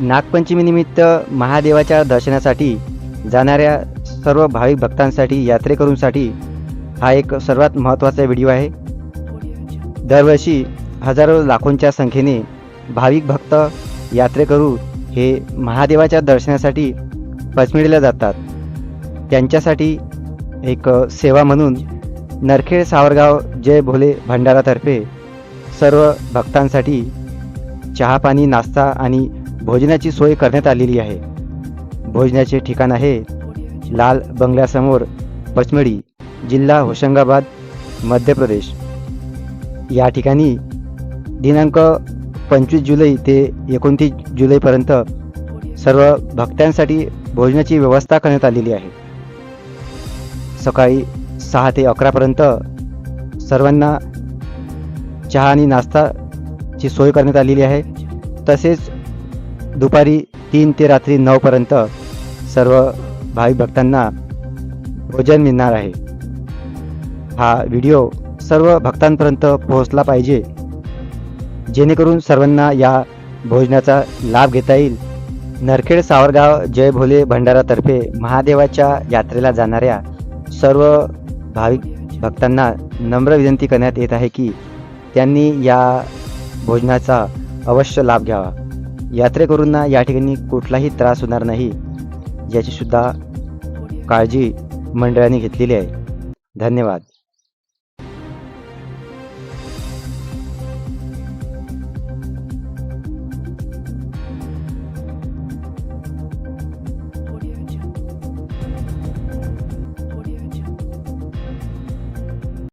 नागपंचमीनिमित्त महादेवाच्या दर्शनासाठी जाणाऱ्या सर्व भाविक भक्तांसाठी यात्रेकरूंसाठी हा एक सर्वात महत्त्वाचा व्हिडिओ आहे. दरवर्षी हजारो लाखोंच्या संख्येने भाविक भक्त यात्रेकरू हे महादेवाच्या दर्शनासाठी पचमिडीला जातात. त्यांच्यासाठी एक सेवा म्हणून नरखेड सावरगाव जय भोले भंडारातर्फे सर्व भक्तांसाठी चहा पाणी नाश्ता आणि भोजनाची सोय करण्यात आलेली आहे. भोजनाचे ठिकाण आहे लाल बंगल्यासमोर पचमडी जिल्हा होशंगाबाद मध्य प्रदेश. या ठिकाणी दिनांक पंचवीस जुलै ते एकोणतीस जुलैपर्यंत सर्व भक्तांसाठी भोजनाची व्यवस्था करण्यात आलेली आहे. सकाळी सहा ते अकरापर्यंत सर्वांना चहा आणि नाश्ताची सोय करण्यात आलेली आहे. तसेच दुपारी तीन ते रात्री नऊपर्यंत सर्व भाविक भक्तांना भोजन मिळणार आहे. हा व्हिडिओ सर्व भक्तांपर्यंत पोहोचला पाहिजे. जेणेकरून सर्वांना या भोजनाचा लाभ घेता येईल. नरखेड सावरगाव जय भोले भंडारातर्फे महादेवाच्या यात्रेला जाणाऱ्या सर्व भाविक भक्तांना नम्र विनंती करण्यात येत आहे की त्यांनी या भोजनाचा अवश्य लाभ घ्यावा. यात्रेकरूंना या ठिकाणी कुठलाही त्रास होणार नाही याची सुद्धा काळजी मंडळाने घेतलेली आहे. धन्यवाद.